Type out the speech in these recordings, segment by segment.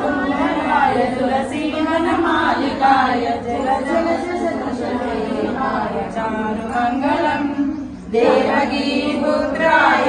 सुन्दराय तुलसीवनमालिकाय मालिकाय तुलजलमङ्गलम् देवगी पुत्राय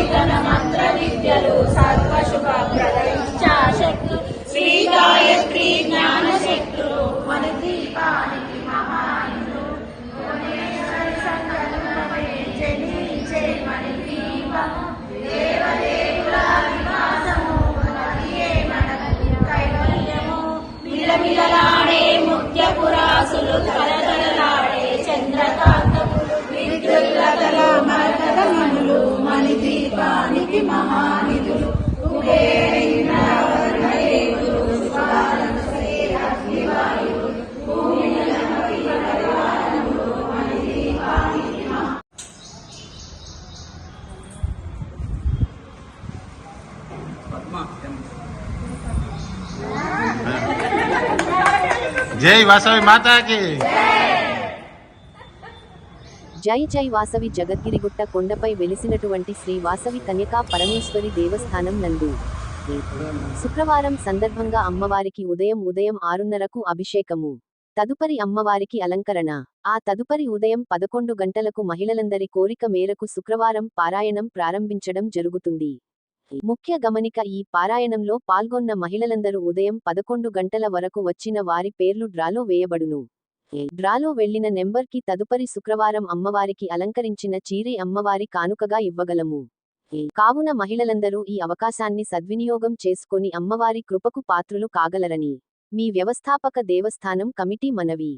సప్తకోటి మంత్ర విద్యలు సర్వశుభ శక్తు శ్రీ గాయత్రి జ్ఞాన శక్తులు మన దీపానికి మహానిధులు భువనేశ్వరి జనించే మన దీపము దేవదేవుల కైవల్యము మిలమిలలాడే జై వాసవి మాతాకి. జై జై వాసవి జగద్గిరిగుట్ట కొండపై వెలిసినటువంటి శ్రీ వాసవి కన్యకా పరమేశ్వరి దేవస్థానం నందు. శుక్రవారం సందర్భంగా అమ్మవారికి ఉదయం ఉదయం ఆరున్నరకు అభిషేకము. తదుపరి అమ్మవారికి అలంకరణ. ఆ తదుపరి ఉదయం పదకొండు గంటలకు మహిళలందరి కోరిక మేరకు శుక్రవారం పారాయణం ప్రారంభించడం జరుగుతుంది. ముఖ్య గమనిక ఈ పారాయణంలో పాల్గొన్న మహిళలందరూ ఉదయం పదకొండు గంటల వరకు వచ్చిన వారి పేర్లు డ్రాలో వేయబడును. డ్రాలో వెళ్ళిన నెంబర్కి తదుపరి శుక్రవారం అమ్మవారికి అలంకరించిన చీరే అమ్మవారి కానుకగా ఇవ్వగలము. కావున మహిళలందరూ ఈ అవకాశాన్ని సద్వినియోగం చేసుకొని అమ్మవారి కృపకు పాత్రులు కాగలరని. మీ వ్యవస్థాపక దేవస్థానం కమిటీ మనవి.